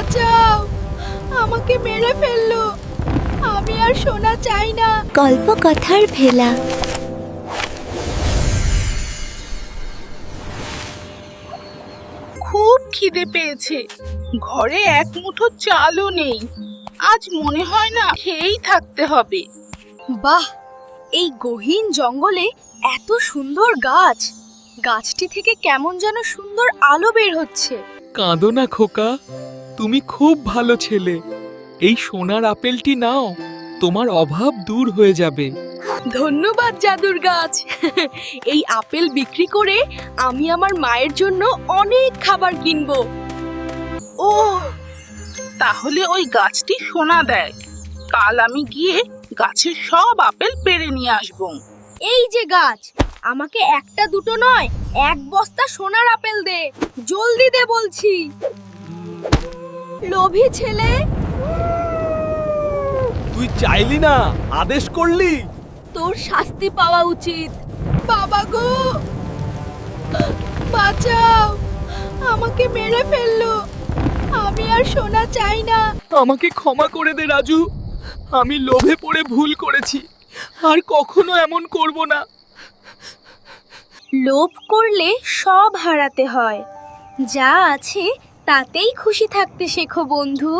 বাঁচাও। আমাকে মেরে ফেলল। আমি আর সোনা চাই না। গল্প কথার ভেলা। খুব খিদে পেয়েছে। ঘরে এক মুঠো চালও নেই। আজ মনে হয় না খেয়েই থাকতে হবে। বাহ! এই গহীন জঙ্গলে এত সুন্দর গাছ। গাছটি থেকে কেমন যেন সুন্দর আলো বের হচ্ছে। কাঁদো না খোকা। তুমি খুব ভালো ছেলে। এই সোনার আপেলটি নাও তোমার অভাব দূর হয়ে যাবে। ধন্যবাদ জাদুর গাছ। এই আপেল বিক্রি করে আমি আমার মায়ের জন্য অনেক খাবার কিনবো। ও তাহলে ওই গাছটি সোনা দেয়। কাল আমি গিয়ে গাছের সব আপেল পেড়ে নিয়ে আসব। এই যে গাছ আমাকে একটা দুটো নয় এক বস্তা সোনার আপেল দে। জলদি দে বলছি। লোভী ছেলে? তুই চাইলি না আদেশ করলি। তোর শাস্তি পাওয়া উচিত। বাবা গো! বাঁচাও! আমাকে মেরে ফেলল। আমি আর সোনা চাই না। আমাকে ক্ষমা করে দে রাজু। আমি লোভে পড়ে ভুল করেছি। আর কখনো এমন করব না। লোভ করলে সব হারাতে হয়। যা আছে তাতেই খুশি থাকতে শেখো বন্ধু।